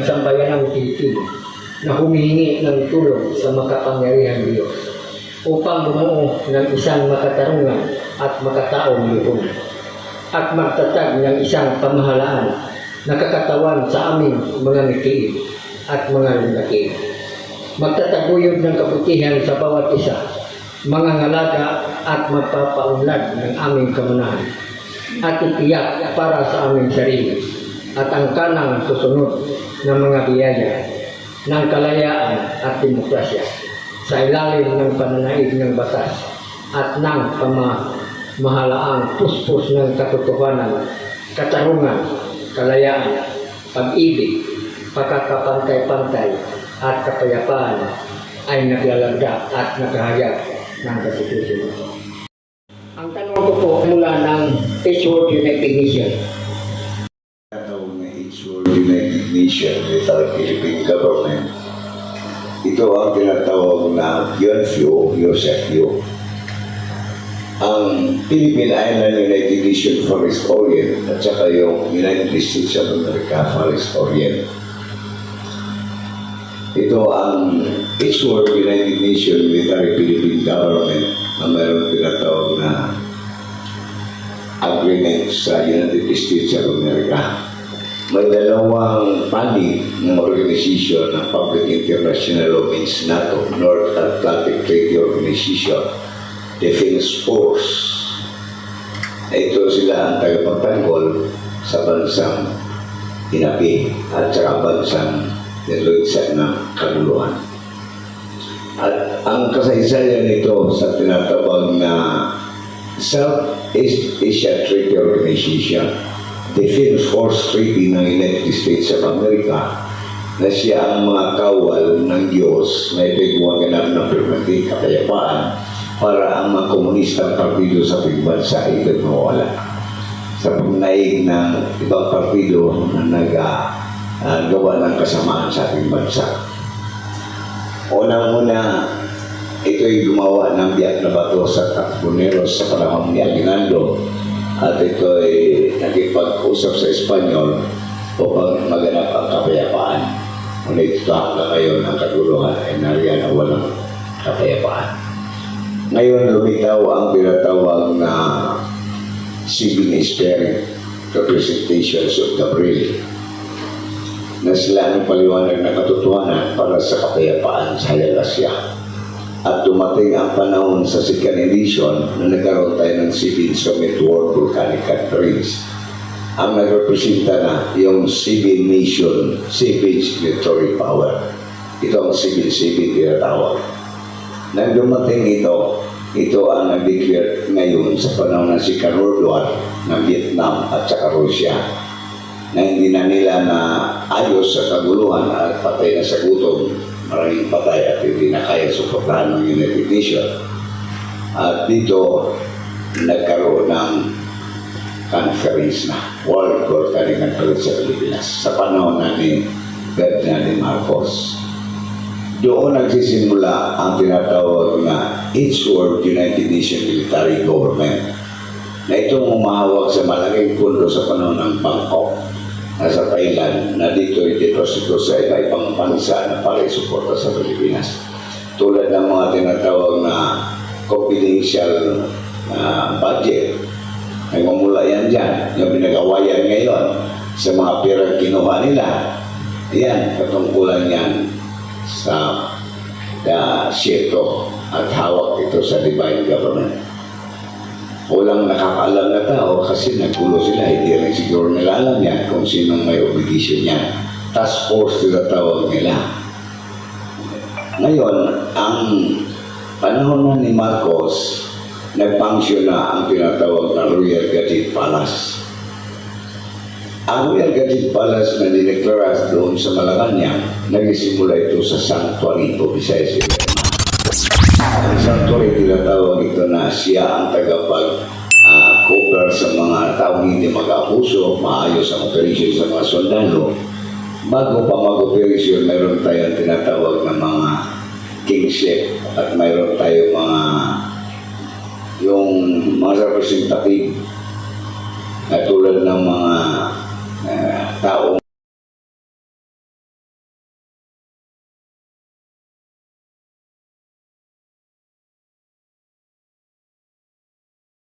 eksekutibo na humihingi ng tulong sa makapangyarihan Diyos upang bumuo ng isang makatarungan at makataong lihon at magtatag ng isang pamahalaan na kakatawan sa aming mga mikiin at mga lundakin. Magtataguyod ng kabutihan sa bawat isa, mga ngalaga at magpapaunlad ng aming kamunahan at itiyak para sa aming sarili at ang kanang susunod ng mga biyaya ng kalayaan at demokrasya sa ilalim ng pananaig ng batas at ng pamahalaang puspos ng katotohanan, katarungan, kalayaan, pag-ibig, pagkakapantay-pantay at kapayapaan ay naglalagda at nakahayag ng Constitution. Ang tanong ko po mula ng Peaceworld United Nations. tinatawag na Itsure United Nation with our Philippine government. Ito ang tinatawag na UNFU, USFU. Ang Philippine Island United Nation Forest Orient at saka yung United States of America Forest Orient. Ito ang Itsure United Nation with our Philippine government na mayroong tinatawag na agreement sa United States of America. May dalawang panig ng organisasyon ng Public International Law means NATO, North Atlantic Treaty Organization, Defense Force. Ito sila ang tagapagtanggol sa bansang Inapi at sa bansang niluitsan ng kaguluhan. At ang kasaysayan nito sa tinatawag na Southeast Asia Treaty Organization, Defense Force Treaty ng United States of America, na siya ang mga kawal ng Diyos na ito'y gumaganap ng permanente kapayapaan para ang mga komunistang partido sa ating bansa ay mawala sa pagnaig ng ibang partido na nag-gawa ng kasamaan sa ating bansa. Unang-una, ito'y gumawa ng biyak na bato sa Tapuneros sa panahon ni Aguinaldo at ito'y nagipag-usap sa Espanyol upang maganap ang kapayapaan. Ngunit ito hanggang ngayon ang kaguluhan ay nariyan na walang kapayapaan. Ngayon lumitaw ang tinatawag na civil spirit representations of Gabriel na sila ang paliwanag na katotohanan para sa kapayapaan sa Hayagasya. At dumating ang panahon sa second edition na nagkaroon tayo ng Civil Summit World Volcanic Conference. Ang nagrepresenta na yung civil nation, civil military power. Ito ang civil-civil tinatawag. Nang dumating ito, ito ang nag-declare ngayon sa panahon ng si War ng Vietnam at saka Russia na hindi na nila na ayos sa kaguluhan at patay na sa gutom, maraming patay at hindi na kaya suportahan ng United Nations. At dito, nagkaroon ng conference na, World Volcanic Conference sa Pilipinas sa panahon na ni Ferdinand Marcos. Doon nagsisimula ang tinatawag na Each World United Nations Military Government na itong umahawak sa malaking pundo sa panahon ng Bangkok na sa Thailand na dito i-deposito sa iba-ibang bansa na para isuporta sa Pilipinas. Tulad ng mga tinatawag na confidential na budget. Ay mamula yan dyan, yung pinagawayan ngayon sa mga perang kinuha nila. Yan, katungkulan yan sa uh, syeto at hawak ito sa divine government. Walang nakakaalam na tao kasi nagkulo sila, hindi rin siguro nila alam yan kung sinong may obligation yan. Task force sila tawag nila. Ngayon, ang panahon na ni Marcos, nag-function na ang tinatawag na Royal Gadget Palace. Ang Royal Gadget Palace na dineklara doon sa Malacanang, nagsimula ito sa Sanctuary of Visayas ang sanctuary tinatawag ito na siya ang tagapag ah, cover sa mga taong hindi mag-abuso, maayos ang operation sa mga sundalo. Bago pa mag-operation, mayroon tayong tinatawag na mga kingship at mayroon tayong mga mga representative na tulad ng mga